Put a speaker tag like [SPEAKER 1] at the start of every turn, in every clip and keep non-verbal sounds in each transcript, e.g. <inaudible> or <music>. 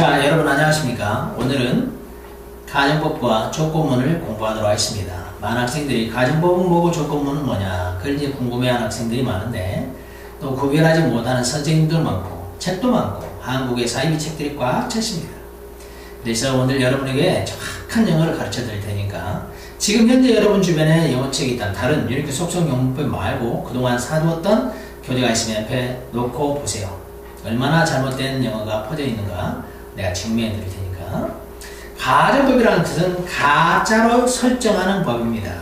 [SPEAKER 1] 자, 여러분 안녕하십니까? 오늘은 가정법과 조건문을 공부하도록 하겠습니다. 많은 학생들이 가정법은 뭐고 조건문은 뭐냐, 그걸 이제 궁금해하는 학생들이 많은데 또 구별하지 못하는 선생님들 많고 책도 많고 한국의 사이비 책들이 꽉 찼습니다. 그래서 오늘 여러분에게 정확한 영어를 가르쳐 드릴 테니까 지금 현재 여러분 주변에 영어책이 있다 다른 이렇게 속성 영문법 말고 그동안 사두었던 교재가 있으면 옆에 놓고 보세요. 얼마나 잘못된 영어가 퍼져 있는가 내가 증명해 드릴 테니까 가정법이라는 뜻은 가짜로 설정하는 법입니다.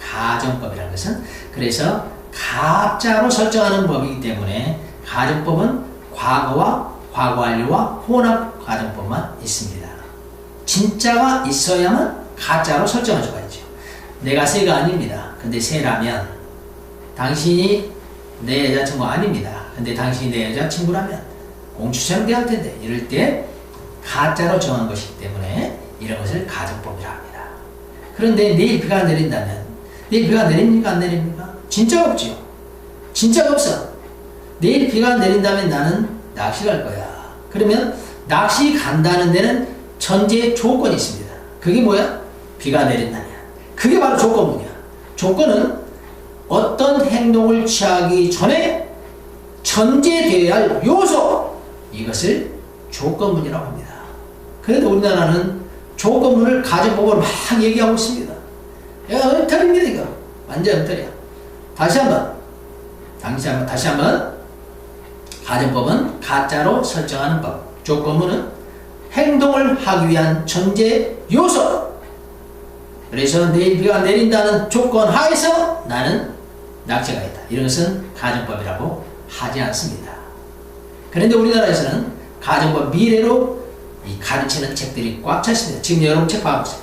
[SPEAKER 1] 가정법이라는 것은 그래서 가짜로 설정하는 법이기 때문에 가정법은 과거와 과거 완료와 혼합 가정법만 있습니다. 진짜가 있어야만 가짜로 설정할 수가 있죠. 내가 새가 아닙니다. 근데 새라면 당신이 내 여자친구 아닙니다. 근데 당신이 내 여자친구라면 공주처럼 대할 텐데 이럴 때 가짜로 정한 것이기 때문에 이런 것을 가정법이라 합니다. 그런데 내일 비가 내린다면 내일 비가 내립니까 안 내립니까? 진짜가 없지요. 진짜가 없어. 내일 비가 내린다면 나는 낚시 갈 거야. 그러면 낚시 간다는 데는 전제 조건이 있습니다. 그게 뭐야? 비가 내린다면. 그게 바로 조건문이야. 조건은 어떤 행동을 취하기 전에 전제되어야 할 요소 이것을 조건문이라고 합니다. 그런데 우리나라는 조건문을 가정법으로 막 얘기하고 있습니다. 야, 엉터리입니다, 이거. 완전 엉터리야. 다시 한 번. 다시 한 번, 다시 한 번. 가정법은 가짜로 설정하는 법. 조건문은 행동을 하기 위한 전제 요소. 그래서 내일 비가 내린다는 조건 하에서 나는 낚시가 있다. 이런 것은 가정법이라고 하지 않습니다. 그런데 우리나라에서는 가정법 미래로 가르치는 책들이 꽉차 있습니다. 지금 여러분 책 봐보세요.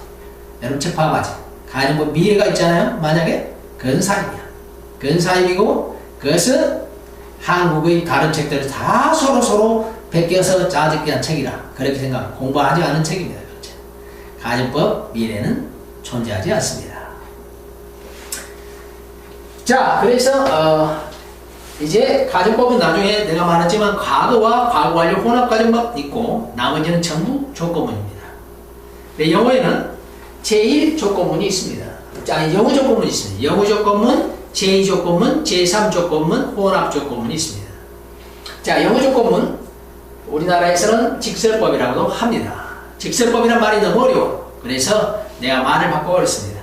[SPEAKER 1] 여러분 책 봐봐죠. 가정법 미래가 있잖아요. 만약에 그건 사입이야. 그건 사입이고 그것은 한국의 다른 책들을 다 서로 서로 베껴서 짜집기 한 책이라 그렇게 생각 공부하지 않은 책입니다. 가정법 미래는 존재하지 않습니다. 자, 그래서 어, 이제 가정법은 나중에 내가 말했지만 과거와 과거 완료 혼합 가정법 있고 나머지는 전부 조건문입니다. 네, 영어에는 제1 조건문이 있습니다. 자, 영어 조건문이 있습니다. 영어 조건문, 제2 조건문, 제3 조건문, 혼합 조건문이 있습니다. 자, 영어 조건문 우리나라에서는 직설법이라고도 합니다. 직설법이란 말이 너무 어려워. 그래서 내가 말을 바꿔 버렸습니다.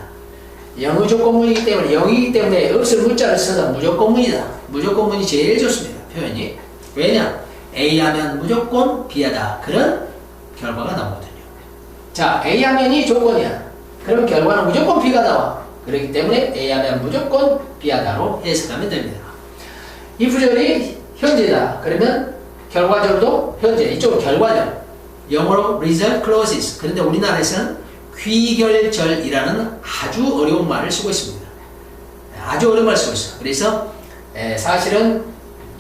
[SPEAKER 1] 영어 조건문이기 때문에 영이기 때문에 없을 문자를 써서 무조건문이다. 무조건문이 제일 좋습니다. 표현이. 왜냐? A 하면 무조건 B하다. 그런 결과가 나오거든요. 자, A 하면이 조건이야. 그럼 결과는 무조건 B가 나와. 그렇기 때문에 A 하면 무조건 B하다로 해석하면 됩니다. 이 구절이 현재다. 그러면 결과절도 현재. 이쪽은 결과절. 영어로 result clauses. 그런데 우리나라에서는 귀결절이라는 아주 어려운 말을 쓰고 있습니다. 아주 어려운 말을 쓰고 있어요. 그래서 에, 사실은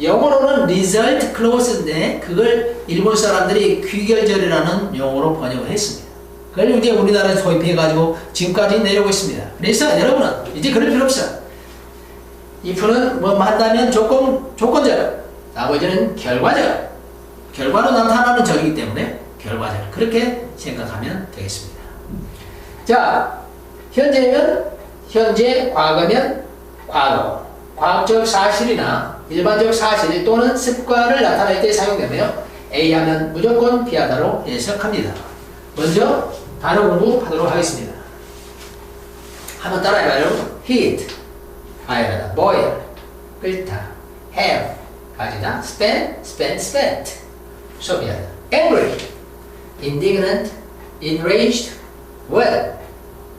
[SPEAKER 1] 영어로는 result clause인데 그걸 일본 사람들이 귀결절이라는 용어로 번역을 했습니다. 그걸 이제 우리나라에 도입해가지고 지금까지 내려오고 있습니다. 그래서 여러분은 이제 그럴 필요 없어. if는 뭐 한다면 조건, 조건절, 나머지는 결과절. 결과로 나타나는 절이기 때문에 결과절. 그렇게 생각하면 되겠습니다. 자, 현재면 현재, 과거면 과거. 과학적 사실이나 일반적 사실 또는 습관을 나타낼 때 사용되며 A 하면 무조건 B하다로 해석합니다. 먼저 단어 공부하도록 하겠습니다. 한번 따라해봐요. heat, fire하다, boil, 끓다, have, 가지다, spend, spend, spent, 소비하다, angry, indignant, enraged, well,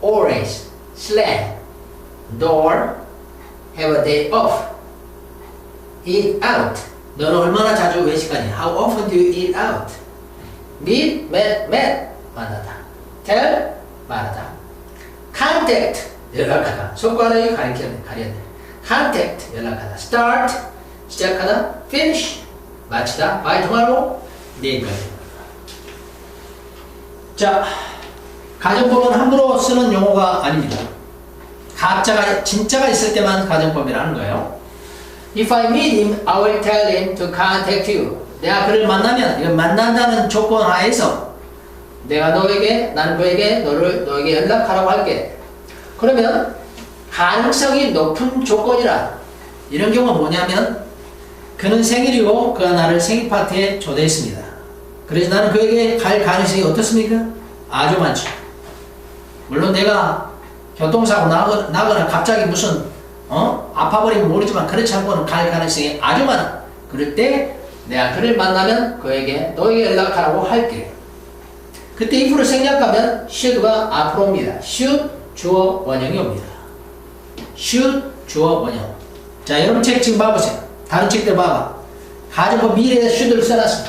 [SPEAKER 1] orange, slam, door, have a day off, eat out. 너는 얼마나 자주 외식하니? How often do you eat out? meet, met, met, 만나다. tell, 말하다. contact, 연락하다. 손가락이 가리켰네, 가렸네. contact, 연락하다. start, 시작하다. finish, 마치다. by tomorrow, 내일까지. 자, 가정법은 함부로 쓰는 용어가 아닙니다. 가짜가, 진짜가 있을 때만 가정법이라는 거예요. If I meet him, I will tell him to contact you. 내가 그를 만나면 이건 만난다는 조건 하에서 내가 너에게 나는 그에게 너를 너에게 연락하라고 할게. 그러면 가능성이 높은 조건이라 이런 경우가 뭐냐면 그는 생일이고 그가 나를 생일 파티에 초대했습니다. 그래서 나는 그에게 갈 가능성이 어떻습니까? 아주 많죠. 물론 내가 교통사고 나거나, 나거나 갑자기 무슨 어? 아파버리면 모르지만 그렇지 않고는 갈 가능성이 아주 많아. 그럴 때 내가 그를 만나면 그에게 너에게 연락하라고 할게. 그때 if를 생략하면 should가 앞으로 옵니다. should 주어 원형이 옵니다. should 주어 원형. 자 여러분 책 지금 봐보세요. 다른 책들 봐봐. 가정법 미래에다 should를 써놨어.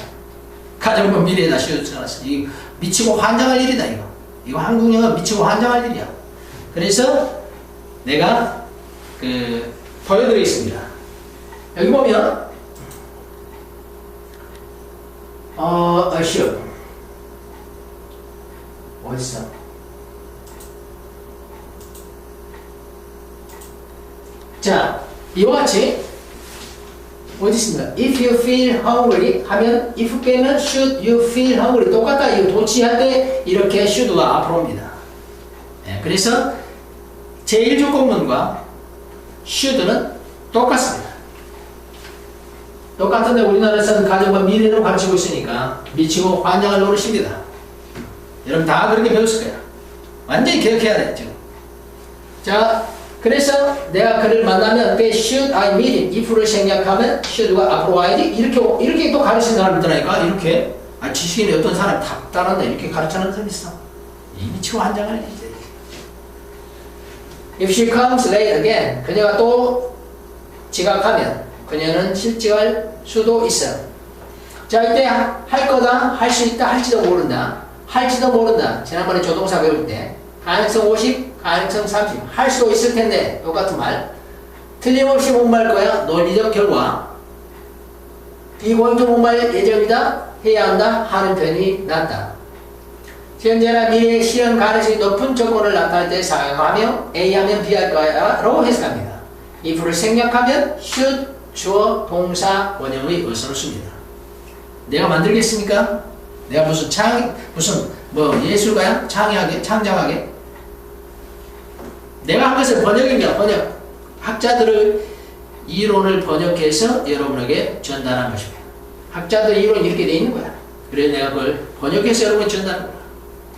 [SPEAKER 1] 가정법 미래에다 should 써놨어. 이 미치고 환장할 일이다 이거. 이거 한국 영어 미치고 환장할 일이야. 그래서 내가 그 보여드리겠습니다. 여기 보면 어, assure 어딨어? 자, 이와 같이 어디 있습니다. If you feel hungry 하면 if 빼면 should you feel hungry 똑같다. 이거 도치할 때 이렇게 should가 앞으로 옵니다. 예, 그래서 제1조건문과 should는 똑같습니다. 똑같은데 우리나라에서는 가정과 미래를 가르치고 있으니까 미치고 환장할 노릇입니다. 여러분 다 그렇게 배웠을 거야. 완전히 기억해야 돼, 지금. 자, 그래서 내가 그를 만나면 그 should I meet him? if를 생략하면 should가 앞으로 와야지. 이렇게, 이렇게 또 가르치는 사람 있더라니까. 이렇게. 아, 지식인이 어떤 사람 다 따른다. 이렇게 가르치는 사람 있어. 이 미 치고 환장할 일이지. If she comes late again, 그녀가 또 지각하면 그녀는 실직할 수도 있어. 자, 이때 할 거다, 할 수 있다, 할지도 모른다. 할지도 모른다. 지난번에 조동사 배울 때 가능성 50, 가능성 30. 할 수도 있을 텐데 똑같은 말. 틀림없이 못말 거야. 논리적 결과. 비고인도 못말 예정이다. 해야 한다. 하는 편이 낫다. 현재나 미래의 실현 가능성이 높은 조건을 나타낼 때 사용하며 A 하면 B 할 거야로 해석합니다. if를 생략하면 should 주어 동사 원형의 어선을 씁니다. 내가 만들겠습니까? 내가 무슨 창 무슨 뭐 예술가야? 창의하게 창작하게? 내가 한 것은 번역입니다. 번역. 학자들의 이론을 번역해서 여러분에게 전달한 것입니다. 학자들 이론 이렇게 돼 있는 거야. 그래서 내가 그걸 번역해서 여러분에 전달한 거야.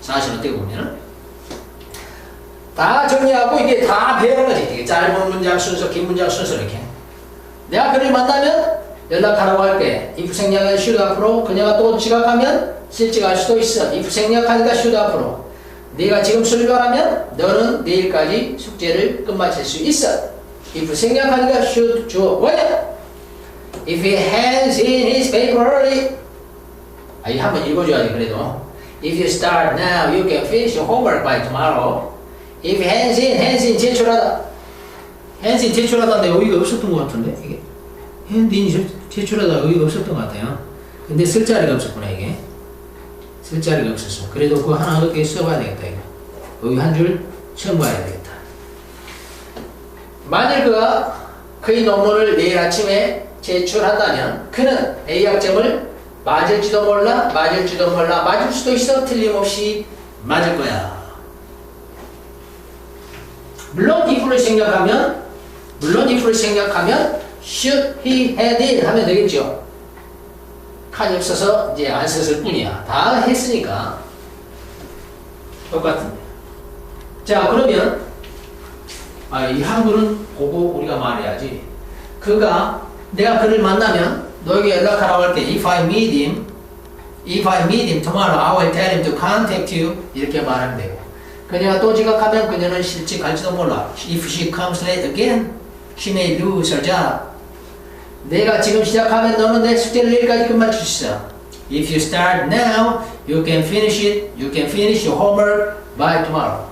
[SPEAKER 1] 사실 어떻게 보면은 다 정리하고 이게 다 배우는 거지. 이게 짧은 문장 순서, 긴 문장 순서 이렇게. 내가 그를 만나면 연락하라고 할게. if 생략한 should 앞으로 그녀가 또 지각하면 실직할 수도 있어. if 생략하니까 should 앞으로. 네가 지금 출발하면 너는 내일까지 숙제를 끝마칠 수 있어. if 생략하니까 should 주어 원형. if he hands in his paper early. 아, 이 한번 읽어줘야지 그래도. If you start now, you can finish your homework by tomorrow. If hands in, hands in 제출하다. hands in 제출하다인데 의의가 없었던 것 같은데 이게 hand in 제출하다 의의가 없었던 것 같아요. 근데 쓸 자리가 없었구나 이게. 쓸 자리가 없었어. 그래도 그거 하나 어떻게 써봐야 되겠다 이거. 의의 한줄 첨부해야 되겠다. 만일 그가 그의 논문을 내일 아침에 제출한다면 그는 A 학점을 맞을지도 몰라, 맞을지도 몰라, 맞을 수도 있어, 틀림없이 맞을 거야. 물론 if를 생각하면, 물론 if를 생각하면 should he had it 하면 되겠죠. 칸이 없어서 이제 안 썼을 뿐이야. 다 했으니까 똑같은데. 자 그러면 아, 이 한글은 보고 우리가 말해야지. 그가 내가 그를 만나면 너에게 연락하라고 할 때 if I meet him, if I meet him tomorrow, I will tell him to contact you 이렇게 말하면 되고 그녀가 또 지각하면 그녀는 실직할지도 몰라. If she comes late again, she may lose her job. 내가 지금 시작하면 너는 내 숙제를 내일까지 끝마칠 수 있어. If you start now, you can finish it. You can finish your homework by tomorrow.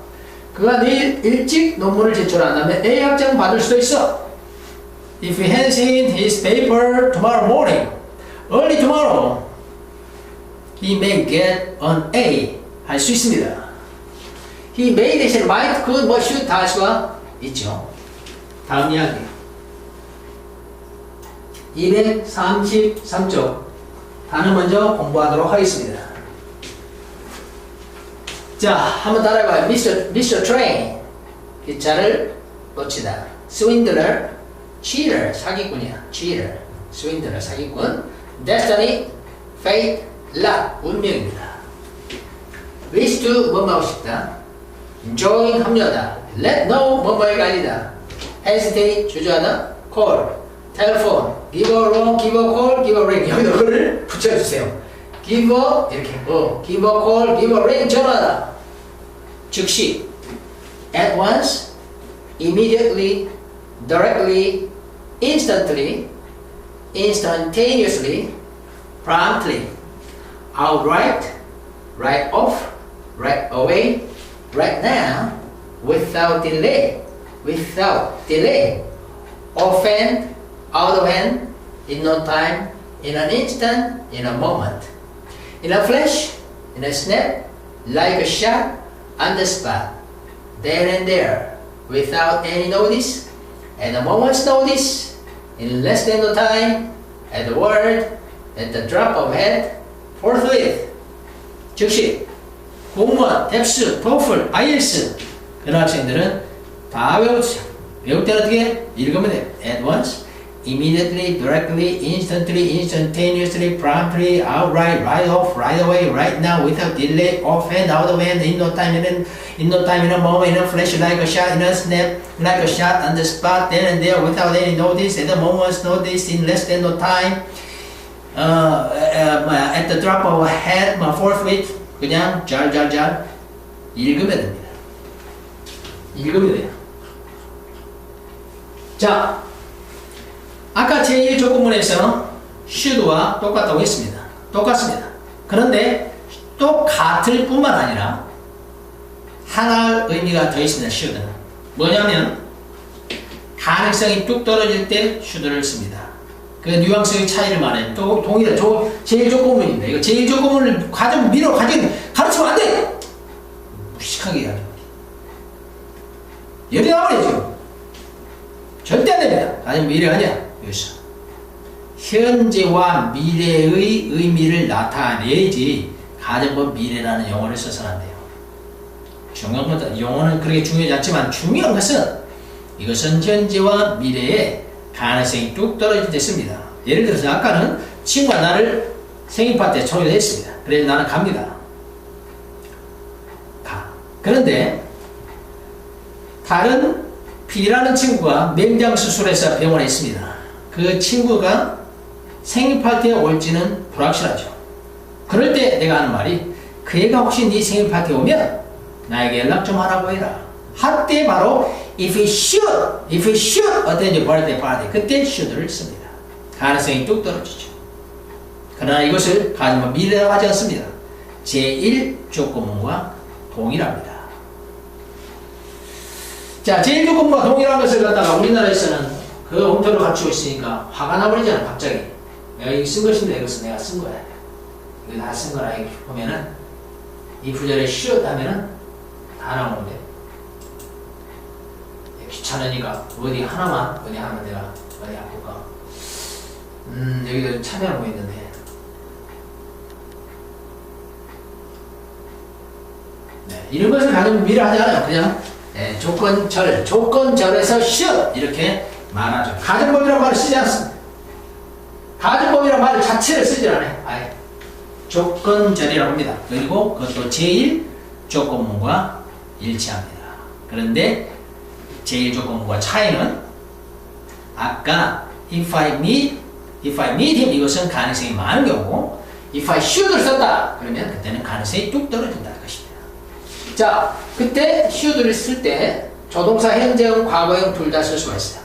[SPEAKER 1] 그가 내일 일찍 논문을 제출한다면 A 학점 받을 수도 있어. If he hands in his paper tomorrow morning, early tomorrow, he may get an A. 할 수 있습니다. He may 대신 might, could, 뭐 should 다 할 수가 있죠. 다음 이야기. 233쪽. 단어 먼저 공부하도록 하겠습니다. 자, 한번 따라해봐요. Mr. Mr. Train. 기차를 놓치다. Swindler, cheater, 사기꾼이야. cheater, swindler, 사기꾼. Destiny, fate, luck, 운명입니다. wish to, 뭐뭐 하고 싶다. enjoying, 합류하다. let know, 뭐뭐에 갈리다. hesitate, 주저하다. call, telephone, give a wrong, give a call, give a ring. <laughs> 여기다 그를 붙여주세요. give a, 이렇게, 어, give a call, give a ring, 전화하다. 즉시, at once, immediately, directly, instantly, instantaneously, promptly, outright, right off, right away, right now, without delay, without delay, often, out of hand, in no time, in an instant, in a moment, in a flash, in a snap, like a shot, on the spot, then and there, without any notice, at a moment's notice, in less than no time, at the word, at the drop of head, forthwith. 즉시 공무원, 뎁스, 토플, IELTS 그런 학생들은 다 외워주세요. 외울 때는 어떻게 읽으면 돼요. At once, immediately, directly, instantly, instantaneously, promptly, outright, right off, right away, right now, without delay, offhand, out of hand, in no time, in, in no time, in a moment, in a flash, like a shot, in a snap, like a shot on the spot, then and there, without any notice, at a moment's notice, in less than no time, 어, 어, 뭐야, at the drop of a hat, 뭐, forthwith, 그냥 잘잘잘 읽으면 됩니다. 읽으면 돼요. 자, 아까 제1 조건문에서 should와 똑같다고 했습니다. 똑같습니다. 그런데 똑같을 뿐만 아니라 하나 의미가 더 있습니다. should는. 뭐냐면 가능성이 뚝 떨어질 때 should를 씁니다. 그 뉘앙스의 차이를 말해요. 또 동일해. 저 제일 조건문인데 이거 제일 조건문을 가정 미로 가정 가르치면 안 돼. 무식하게 해야죠. 열이 나버리죠. 절대 안 됩니다. 아니면 미래 아니 야. 여기서 현재와 미래의 의미를 나타내지 가정법 미래라는 용어를 써서는 안 돼요. 중요한 것은 용어는 그렇게 중요하지 않지만 중요한 것은 이것은 현재와 미래의 가능성이 뚝 떨어질 때 씁니다. 예를 들어서 아까는 친구가 나를 생일 파티에 초대했습니다. 그래서 나는 갑니다. 가. 그런데 다른 B라는 친구가 맹장 수술해서 병원에 있습니다. 그 친구가 생일 파티에 올지는 불확실하죠. 그럴 때 내가 하는 말이 그 애가 혹시 네 생일 파티에 오면 나에게 연락 좀 하라고 해라. 한때 바로 if he should, if he should attend your birthday party 그때 should를 씁니다. 가능성이 뚝 떨어지죠. 그러나 이것을 가지만 미래라고 하지 않습니다. 제1 조건문과 동일합니다. 자, 제1 조건문과 동일한 것을 갖다가 우리나라에서는 그 엉터리로 갖추고 있으니까 화가 나버리잖아, 갑자기. 내가 이거 쓴 것인데 이것은 내가 쓴 거야. 이거 다 쓴 거라 이렇게 보면은 이 should 하면은 다 나오는데 귀찮으니까 어디 하나만 어디 하면 내가 어디 아플까 음 여기도 참여하고 있는데 네, 이런 것을 가지고 미래하지 않아요 그냥 네, 조건절 조건절에서 should 이렇게 말하죠 가정법이라는 말을 쓰지 않습니다. 가정법이라는 말 자체를 쓰지 않아요. 아예 조건절이라고 합니다. 그리고 그것도 제1 조건문과 일치합니다. 그런데 제1 조건과 차이는 아까 if I meet, if I meet him 이것은 가능성이 많은 경우고 if I should를 썼다 그러면 그때는 가능성이 뚝 떨어진다는 것입니다. 자, 그때 should를 쓸 때 조동사 현재형, 과거형 둘 다 쓸 수가 있어요.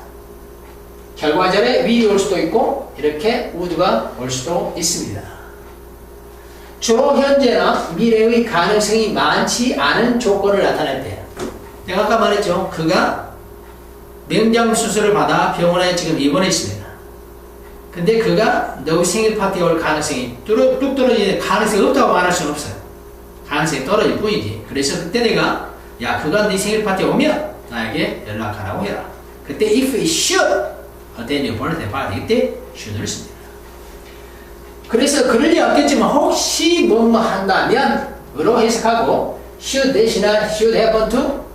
[SPEAKER 1] 결과절에 will이 올 수도 있고 이렇게 would가 올 수도 있습니다. 주로 현재나 미래의 가능성이 많지 않은 조건을 나타낼 때 내가 아까 말했죠. 그가 명장 수술을 받아 병원에 지금 입원해 있습니다. 근데 그가 너 생일 파티에 올 가능성이 뚝, 뚝 떨어지는 가능성이 없다고 말할 수는 없어요. 가능성이 떨어질 뿐이지. 그래서 그때 내가 야 그가 네 생일 파티에 오면 나에게 연락하라고 해라. 그때 if it should attend your birthday party 이때 should를 씁니다. 그래서 그럴 리 없겠지만 혹시 뭐뭐 한다면 으로 해석하고 should 대신에 should happen to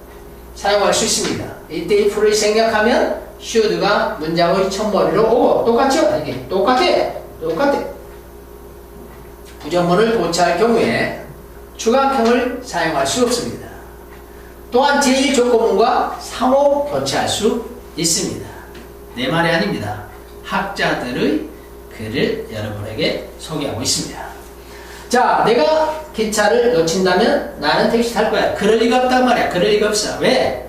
[SPEAKER 1] 사용할 수 있습니다. 이때 if를 생략하면 should가 문장의 첫머리로 오고 똑같죠? 이게 똑같아. 똑같아. 부정문을 도치할 경우에 추가형을 사용할 수 없습니다. 또한 제1조건문과 상호 교체할 수 있습니다. 내 말이 아닙니다. 학자들의 글을 여러분에게 소개하고 있습니다. 자, 내가 기차를 놓친다면 나는 택시 탈 거야. 그럴 리가 없단 말이야. 그럴 리가 없어. 왜?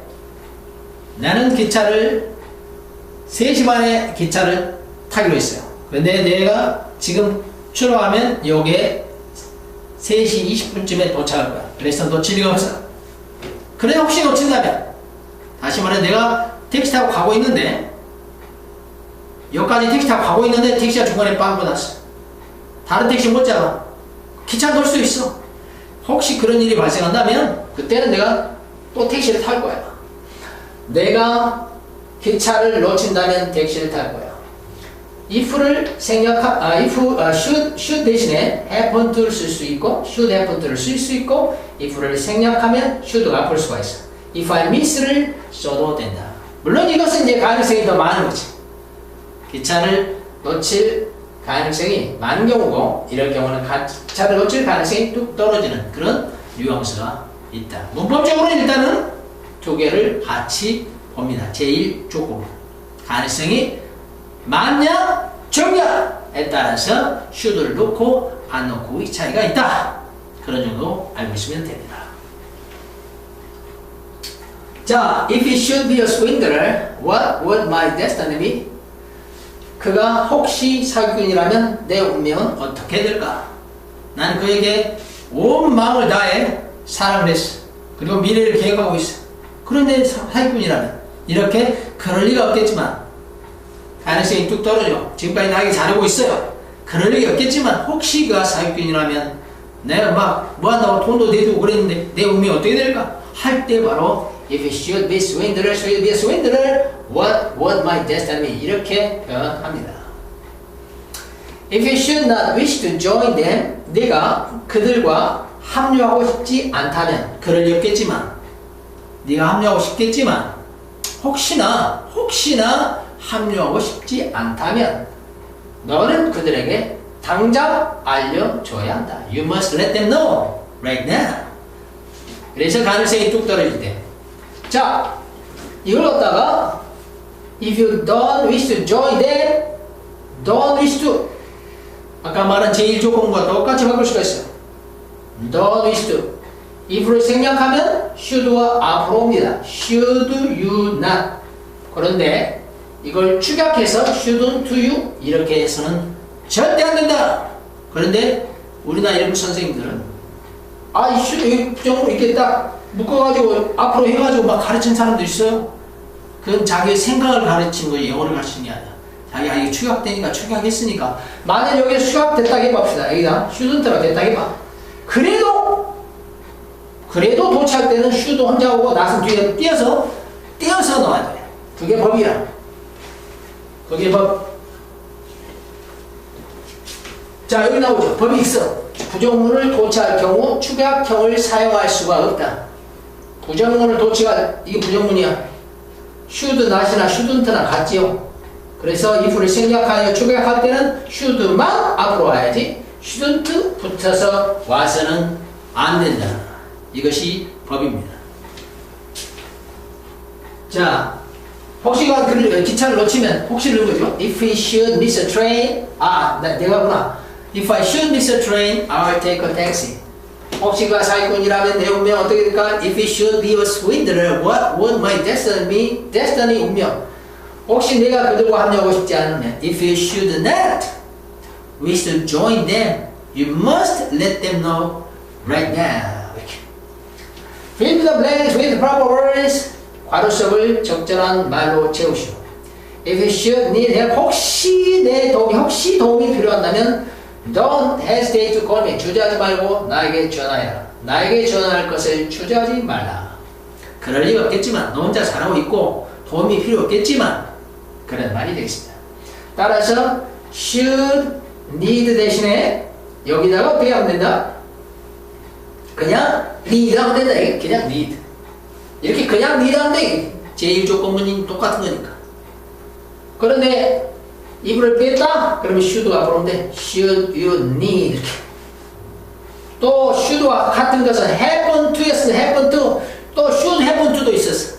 [SPEAKER 1] 나는 기차를 3시 반에 기차를 타기로 했어요. 근데 내가 지금 출발하면 요게 3시 20분쯤에 도착할 거야. 그래서 놓칠 리가 없어. 그래 혹시 놓친다면 다시 말해 내가 택시 타고 가고 있는데 여기까지 택시 타고 가고 있는데 택시가 중간에 빵꾸 났어. 다른 택시 못 잡아. 기차 놓을 수 있어. 혹시 그런 일이 발생한다면 그때는 내가 또 택시를 탈 거야. 내가 기차를 놓친다면 택시를 탈 거야. if를 생략하, 아, if, 아, should, should 대신에 happen to를 쓸 수 있고, should happen to를 쓸 수 있고, if를 생략하면 should가 볼 수가 있어. if I miss를 써도 된다. 물론 이것은 이제 가능성이 더 많은 거지. 기차를 놓칠 가능성이 많은 경우고, 이럴 경우는 기차를 놓칠 가능성이 뚝 떨어지는 그런 뉘앙스가 있다. 문법적으로는 일단은 두 개를 같이 봅니다. 제1 조건. 가능성이 많냐 적냐에 따라서 should를 넣고 안 넣고의 차이가 있다. 그런 정도 알고 있으면 됩니다. 자, if he should be a swindler, what would my destiny be? 그가 혹시 사기꾼이라면 내 운명은 어떻게 될까? 나는 그에게 온 마음을 다해 사랑을 했어. 그리고 미래를 계획하고 있어. 그런데 사기꾼이라면 이렇게 그럴 리가 없겠지만 가능성이 뚝 떨어져. 지금까지 나에게 잘하고 있어요. 그럴 리가 없겠지만 혹시 그가 사기꾼이라면 내가 막 뭐한다고 돈도 내주고 그랬는데 내 운명이 어떻게 될까? 할 때 바로 If it should be swindler, should be a swindler, what would my destiny? 이렇게 표현합니다. If you should not wish to join them, 네가 그들과 합류하고 싶지 않다면 그럴 리 없겠지만 네가 합류하고 싶겠지만 혹시나 혹시나 합류하고 싶지 않다면 너는 그들에게 당장 알려줘야 한다. You must let them know right now. 그래서 가능성이 뚝 떨어질 때. 자, 이걸 갖다가 if you don't wish to join them, don't wish to 아까 말한 제1조건과 똑같이 바꿀 수가 있어요. don't wish to if를 생략하면 should와 앞으로 옵니다. should you not 그런데 이걸 축약해서 shouldn't you 이렇게 해서는 절대 안 된다. 그런데 우리나라 일부 선생님들은 아, 이 should 여기 부정으로 이렇게 딱 묶어가지고 앞으로 해가지고 막 가르친 사람도 있어요. 그건 자기의 생각을 가르친 거예요. 영어를 가르치는 게 아니라. 자기가 이게 축약되니까 축약했으니까 만약 여기에 축약됐다 해봅시다. 여기다 shouldn't가 됐다 해봐. 그래도 그래도 도착 때는 should 혼자 오고 나선 뒤에 띄어서 띄어서 넣어야 돼. 그게 법이라. 그게 법. 자, 여기 나오죠. 법이 있어. 부정문을 도치할 경우 축약형을 사용할 수가 없다. 부정문을 도치할, 이게 부정문이야. should not이나 shouldn't나 같지요. 그래서 if를 생략하여 축약할 때는 should만 앞으로 와야지 shouldn't 붙어서 와서는 안 된다. 이것이 법입니다. 자, 혹시 그 기차를 놓치면 혹시 거죠? If we should miss a train, 아, 나, 내가구나. If I should miss a train, I'll take a taxi. 혹시 그 사기꾼이라면 내 운명 어떻게 될까? If it should be a swindler, what would my destiny be? destiny 운명. 혹시 내가 그들과 합류하고 싶지 않으면 If you should not wish to join them, you must let them know right now. Fill the blanks with proper words. 괄호석을 적절한 말로 채우시오. If you should need help, 혹시 내 도움이, 혹시 도움이 필요한다면 Don't hesitate to call me. 주저하지 말고 나에게 전화해라. 나에게 전화할 것을 주저하지 말라. 그럴 리가 없겠지만 너 혼자 잘하고 있고 도움이 필요 없겠지만 그런 말이 되겠습니다. 따라서 should need 대신에 여기다가 어떻게 하면 된다? 그냥 need 하면 된다. 이게 그냥 need. 이렇게 그냥 need 하면 돼. 제1조건문이 똑같은 거니까. 그런데 이불을 뺐다? 그러면 should가 돼. should you need. 또 should와 같은 것은 happen to였어. happen to. 또 should happen to도 있었어.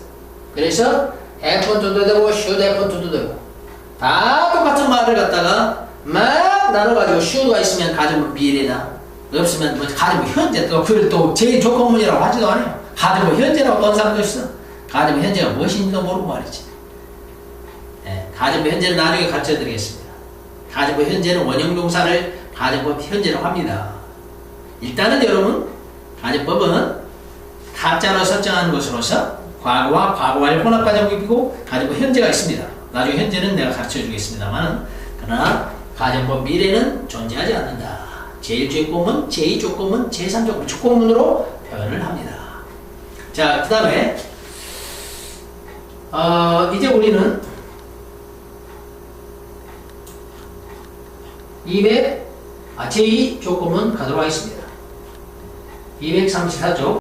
[SPEAKER 1] 그래서 happen to도 되고 should happen to도 되고 다 똑같은 말을 갖다가 막 나눠가지고 should가 있으면 가정부 미래다. 없으면 뭐 가정부 현재 또 그걸 또 제2조건문이라고 하지도 않아요. 가정부 현재라고 떤 사람도 있어. 가정부 현재가 무엇인지도 모르고 말이지. 예, 가정부 현재는 나중에 가르쳐 드리겠습니다. 가정부 현재는 원형동사를 가정부 현재라고 합니다. 일단은 여러분, 가정법은 타자로 설정하는 것으로서 과거와 과거 완료 혼합 가정법이고 가정부 현재가 있습니다. 나중에 현재는 내가 가르쳐 주겠습니다만 그러나 가정법 미래는 존재하지 않는다. 제1조건문, 제2조건문, 제3조건문, 조건문으로 표현을 합니다. 자, 그 다음에 어, 이제 우리는 200, 아, 제2 조건문 가도록 하겠습니다. 234조